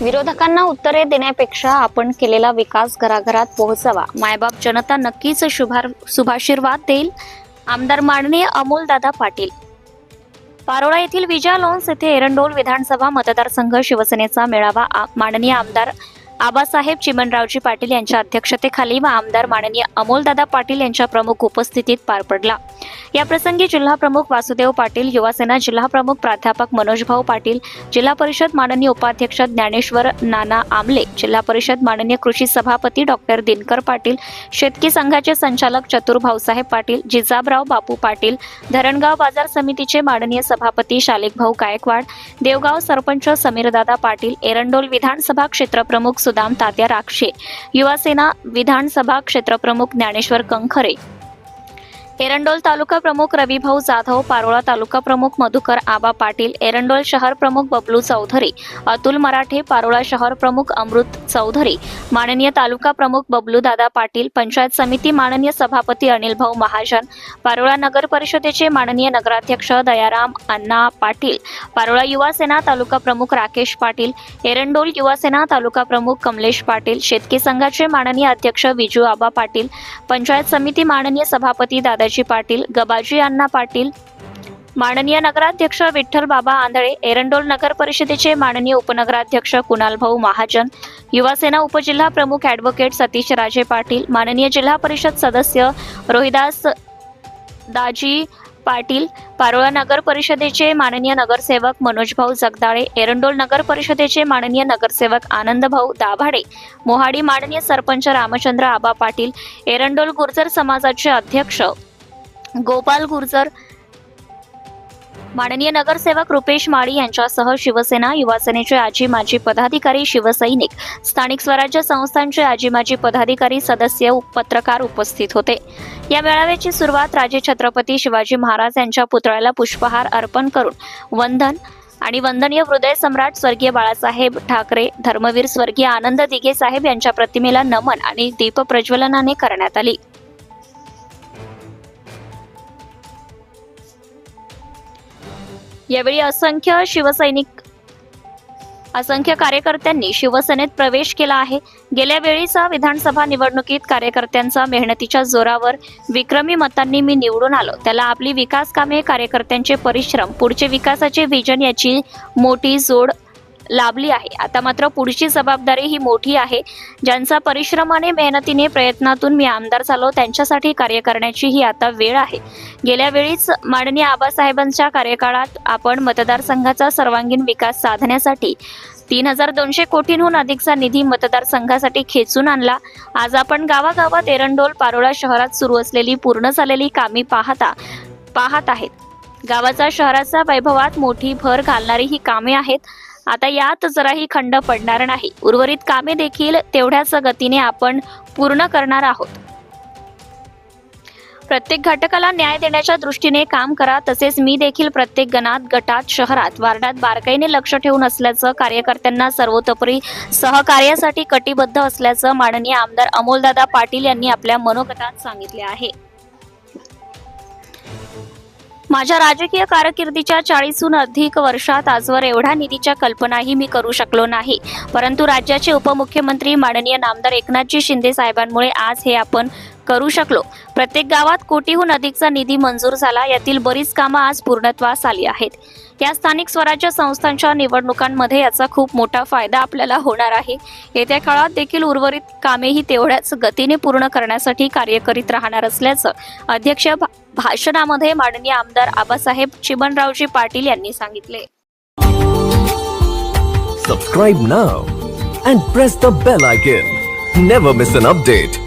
विरोधकांना उत्तरे देण्यापेक्षा आपण केलेला विकास घराघरात पोहोचावा. मायबाप जनता नक्कीच शुभार शुभाशीर्वाद देईल. आमदार माननीय अमोलदादा पाटील. पारोळा येथील विजया लॉन्स येथे एरंडोल विधानसभा मतदारसंघ शिवसेनेचा मेळावा माननीय आमदार आबासाहेब चिमनरावजी पाटील यांच्या अध्यक्षतेखाली व आमदार माननीय अमोलदादा पाटील यांच्या प्रमुख उपस्थितीत पार पडला. या प्रसंगी जिल्हा प्रमुख वासुदेव पाटील युवासेना जिल्हा प्रमुख प्राध्यापक मनोजभाऊ पाटील जिल्हा परिषद माननीय उपाध्यक्ष ज्ञानेश्वर नाना आमले जिल्हा परिषद माननीय कृषी सभापती डॉक्टर दिनकर पाटील शेतकी संघाचे संचालक चतुर भाऊसाहेब पाटील जिजाबराव बापू पाटील धरणगाव बाजार समितीचे माननीय सभापती शालिकभाऊ गायकवाड देवगाव सरपंच समीरदादा पाटील एरंडोल विधानसभा क्षेत्रप्रमुख सुदाम तात्या राक्षे युवासेना विधानसभा क्षेत्रप्रमुख ज्ञानेश्वर कंखरे एरंडोल तालुका प्रमुख रविभाऊ जाधव पारोळा तालुका प्रमुख मधुकर आबा पाटील एरंडोल शहर प्रमुख बबलू चौधरी अतुल मराठे पारोळा शहर प्रमुख अमृत चौधरी. माननीय तालुका प्रमुख बबलू दादा पाटील पंचायत समिती माननीय सभापती अनिल भाऊ महाजन पारोळा नगर परिषदेचे माननीय नगराध्यक्ष दयाराम अण्णा पाटील पारोळा युवा सेना तालुका प्रमुख राकेश पाटील एरंडोल युवा सेना तालुका प्रमुख कमलेश पाटील शेतकी संघाचे माननीय अध्यक्ष विजू आबा पाटील पंचायत समिती माननीय सभापती दादाजी पाटील गबाजी अण्णा पाटील माननीय नगराध्यक्ष विठ्ठल बाबा आंधळे एरंडोल नगर परिषदेचे माननीय उपनगराध्यक्ष कुणाल भाऊ महाजन युवासेना उपजिल्हा प्रमुख ॲडव्होकेट सतीश राजे पाटील माननीय जिल्हा परिषद सदस्य रोहिदास दाजी पाटील पारोळा नगर परिषदेचे माननीय नगरसेवक मनोजभाऊ जगदाळे एरंडोल नगर परिषदेचे माननीय नगरसेवक आनंदभाऊ दाभाडे मोहाडी माननीय सरपंच रामचंद्र आबा पाटील एरंडोल गुर्जर समाजाचे अध्यक्ष गोपाल गुर्जर माननीय नगरसेवक रुपेश माळी यांच्यासह शिवसेना युवासेनेचे आजी माजी पदाधिकारी शिवसैनिक स्थानिक स्वराज्य संस्थांचे आजी माजी पदाधिकारी सदस्य पत्रकार उपस्थित होते. या मेळाव्याची सुरुवात राजे छत्रपती शिवाजी महाराज यांच्या पुतळ्याला पुष्पहार अर्पण करून वंदन आणि वंदनीय हृदय सम्राट स्वर्गीय बाळासाहेब ठाकरे धर्मवीर स्वर्गीय आनंद दिघे साहेब यांच्या प्रतिमेला नमन आणि दीप प्रज्वलनाने करण्यात आली. यावेळी असंख्य शिवसैनिक असंख्य कार्यकर्त्यांनी शिवसेनेत प्रवेश केला आहे. गेल्या वेळीचा विधानसभा निवडणुकीत कार्यकर्त्यांचा मेहनतीच्या जोरावर विक्रमी मतांनी मी निवडून आलो. त्याला आपली विकास कामे कार्यकर्त्यांचे परिश्रम पुढचे विकासाचे विजन याची मोठी जोड लाभली आहे. आता मात्र पुढची जबाबदारी ही मोठी आहे. ज्यांचा परिश्रमाने मेहनतीने प्रयत्नातून मी आमदार झालो त्यांच्यासाठी कार्य करण्याची ही आता वेळ आहे. गेल्या वेळीच माननीय आबासाहेबांच्या कार्यकाळात आपण मतदारसंघाचा सर्वांगीण विकास साधण्यासाठी तीन हजार दोनशे कोटींहून अधिकचा निधी मतदारसंघासाठी खेचून आणला. आज आपण गावागावात एरंडोल पारोळा शहरात सुरू असलेली पूर्ण झालेली कामे पाहता पाहत आहेत. गावाचा शहराचा वैभवात मोठी भर घालणारी ही कामे आहेत. आता यात जराही खंड पडणार नाही. उर्वरित कामे देखील तेवढ्याच गतीने आपण पूर्ण करणार आहोत. प्रत्येक घटकाला न्याय देण्याच्या दृष्टीने काम करा तसेच मी देखील प्रत्येक गणात गटात शहरात वार्डात बारकाईने लक्ष ठेवून असल्याचं कार्यकर्त्यांना सर्वतोपरी सहकार्यासाठी कटिबद्ध असल्याचं माननीय आमदार अमोलदादा पाटील यांनी आपल्या मनोगतात सांगितले आहे. माझ्या राजकीय कारकिर्दीच्या चाळीसहून अधिक वर्षात आजवर एवढा निधीच्या कल्पनाही मी करू शकलो नाही. परंतु राज्याचे उपमुख्यमंत्री माननीय नामदार एकनाथजी शिंदे साहेबांमुळे आज हे आपण करू शकलो. प्रत्येक गावात कोटीहून अधिकचा निधी मंजूर झाला. यातील बरीच कामं आज पूर्णत्वास आली आहेत. या स्थानिक स्वराज्य संस्थांच्या निवडणुकांमध्ये याचा खूप मोठा फायदा आपल्याला होणार आहे. येत्या काळात देखील उर्वरित कामेही तेवढ्याच गतीने पूर्ण करण्यासाठी कार्य करीत राहणार असल्याचं अध्यक्ष भा- भाषणामध्ये माननीय आमदार आबासाहेब चिमणरावजी पाटील यांनी सांगितले. Subscribe now and press the bell icon never miss an update